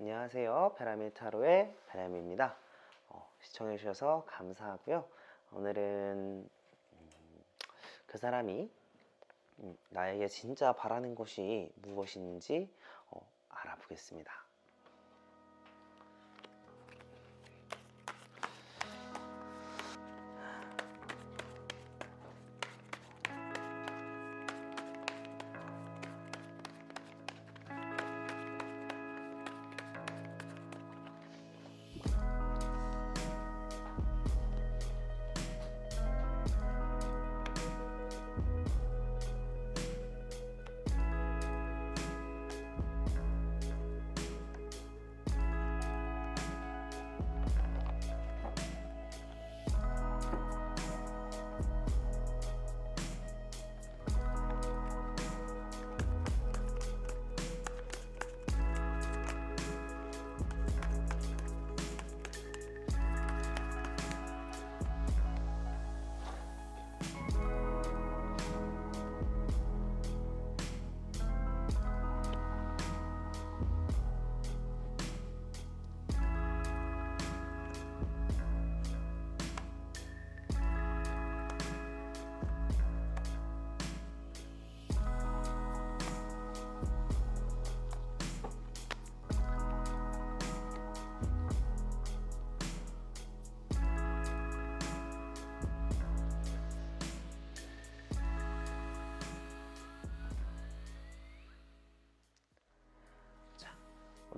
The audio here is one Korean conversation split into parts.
안녕하세요. 베라밀 타로의 베라밀입니다. 어, 시청해주셔서 감사하고요. 오늘은 음, 그 사람이 음, 나에게 진짜 바라는 것이 무엇인지 어, 알아보겠습니다.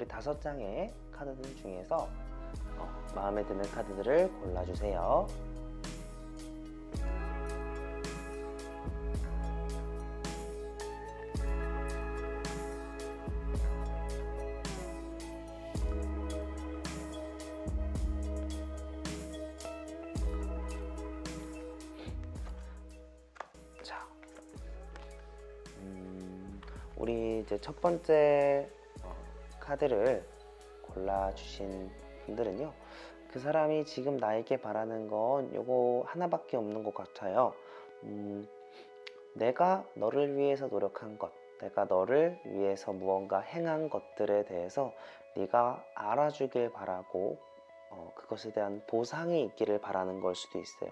우리 다섯 장의 카드들 중에서 어, 마음에 드는 카드들을 골라주세요. 자, 음, 우리 이제 첫 번째 어, 카드를 골라주신 분들은요. 그 사람이 지금 나에게 바라는 건 요거 하나밖에 없는 것 같아요. 음, 내가 너를 위해서 노력한 것, 내가 너를 위해서 무언가 행한 것들에 대해서 네가 알아주길 바라고 어, 그것에 대한 보상이 있기를 바라는 걸 수도 있어요.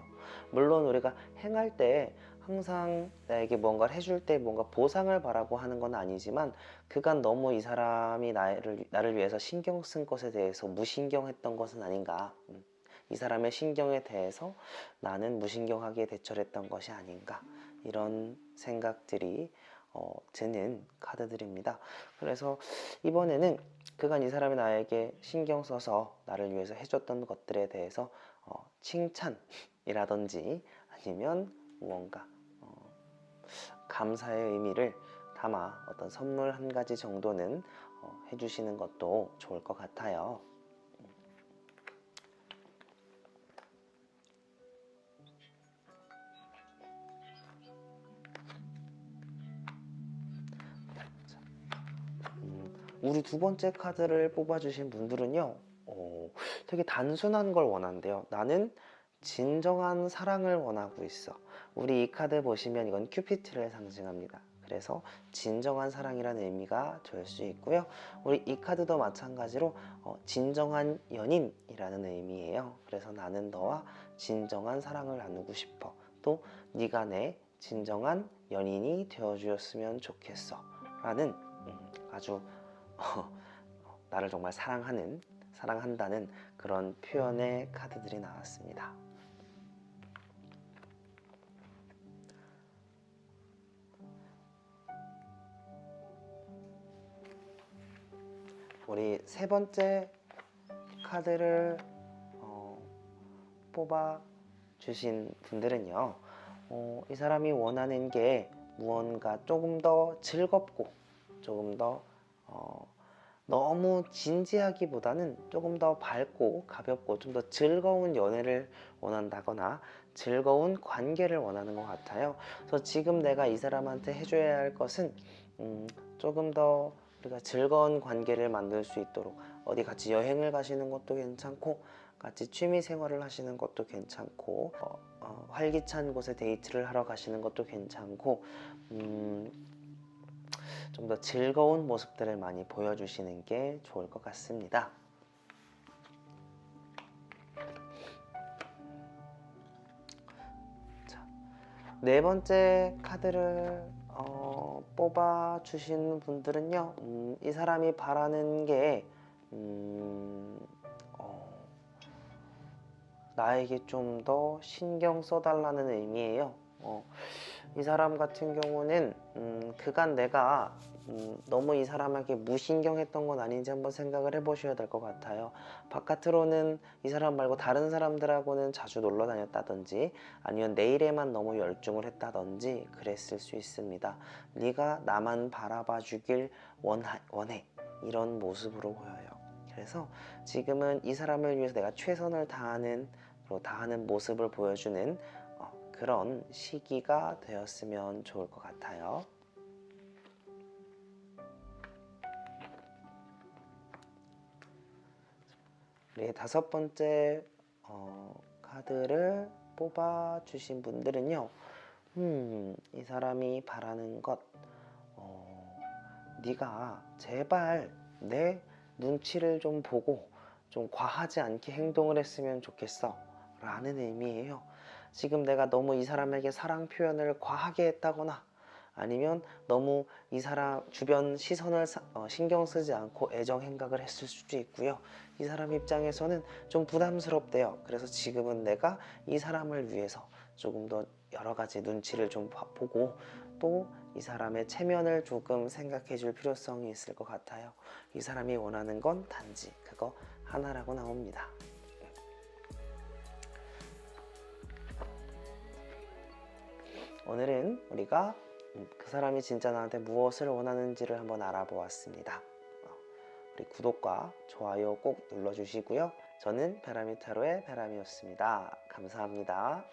물론 우리가 행할 때 항상 나에게 뭔가를 해줄 때 뭔가 보상을 바라고 하는 건 아니지만 그간 너무 이 사람이 나를, 나를 위해서 신경 쓴 것에 대해서 무신경했던 것은 아닌가. 음, 이 사람의 신경에 대해서 나는 무신경하게 대처했던 것이 아닌가. 이런 생각들이 어, 드는 카드들입니다. 그래서 이번에는 그간 이 사람이 나에게 신경 써서 나를 위해서 해줬던 것들에 대해서 어, 칭찬이라든지 아니면 무언가 어, 감사의 의미를 담아 어떤 선물 한 가지 정도는 어, 해주시는 것도 좋을 것 같아요. 음, 우리 두 번째 카드를 뽑아주신 분들은요, 어, 되게 단순한 걸 원한대요. 나는 진정한 사랑을 원하고 있어. 우리 이 카드 보시면 이건 큐피트를 상징합니다. 그래서 진정한 사랑이라는 의미가 될 수 있고요. 우리 이 카드도 마찬가지로 어, 진정한 연인이라는 의미예요. 그래서 나는 너와 진정한 사랑을 나누고 싶어. 또 네가 내 진정한 연인이 되어 주었으면 좋겠어. 라는 음, 아주 어, 나를 정말 사랑하는 사랑한다는 그런 표현의 카드들이 나왔습니다. 우리 세 번째 카드를 어, 뽑아 주신 분들은요. 어, 이 사람이 원하는 게 무언가 조금 더 즐겁고 조금 더 어, 너무 진지하기보다는 조금 더 밝고 가볍고 좀 더 즐거운 연애를 원한다거나 즐거운 관계를 원하는 것 같아요. 그래서 지금 내가 이 사람한테 해줘야 할 것은 음, 조금 더 우리가 즐거운 관계를 만들 수 있도록 어디 같이 여행을 가시는 것도 괜찮고 같이 취미 생활을 하시는 것도 괜찮고 어, 어, 활기찬 곳에 데이트를 하러 가시는 것도 괜찮고 음, 좀 더 즐거운 모습들을 많이 보여주시는 게 좋을 것 같습니다. 자, 네 번째 카드를 어, 뽑아 주신 분들은요, 음, 이 사람이 바라는 게 음, 어, 나에게 좀 더 신경 써달라는 의미예요. 어, 이 사람 같은 경우는 음, 그간 내가 음, 너무 이 사람에게 무신경했던 건 아닌지 한번 생각을 해보셔야 될 것 같아요. 바깥으로는 이 사람 말고 다른 사람들하고는 자주 놀러 다녔다든지 아니면 내 일에만 너무 열중을 했다든지 그랬을 수 있습니다. 네가 나만 바라봐 주길 원하, 원해 이런 모습으로 보여요. 그래서 지금은 이 사람을 위해서 내가 최선을 다하는 다하는 모습을 보여주는 어, 그런 시기가 되었으면 좋을 것 같아요. 우리 다섯 번째 어, 카드를 뽑아 주신 분들은요. 음, 이 사람이 바라는 것, 어, 네가 제발 내 눈치를 좀 보고 좀 과하지 않게 행동을 했으면 좋겠어. 라는 의미예요. 지금 내가 너무 이 사람에게 사랑 표현을 과하게 했다거나 아니면 너무 이 사람 주변 시선을 사- 어, 신경 쓰지 않고 애정 행각을 했을 수도 있고요. 이 사람 입장에서는 좀 부담스럽대요. 그래서 지금은 내가 이 사람을 위해서 조금 더 여러 가지 눈치를 좀 봐- 보고 또 이 사람의 체면을 조금 생각해 줄 필요성이 있을 것 같아요. 이 사람이 원하는 건 단지 그거 하나라고 나옵니다. 오늘은 우리가 음, 그 사람이 진짜 나한테 무엇을 원하는지를 한번 알아보았습니다. 어, 우리 구독과 좋아요 꼭 눌러주시고요. 저는 베라미타로의 베람이었습니다. 감사합니다.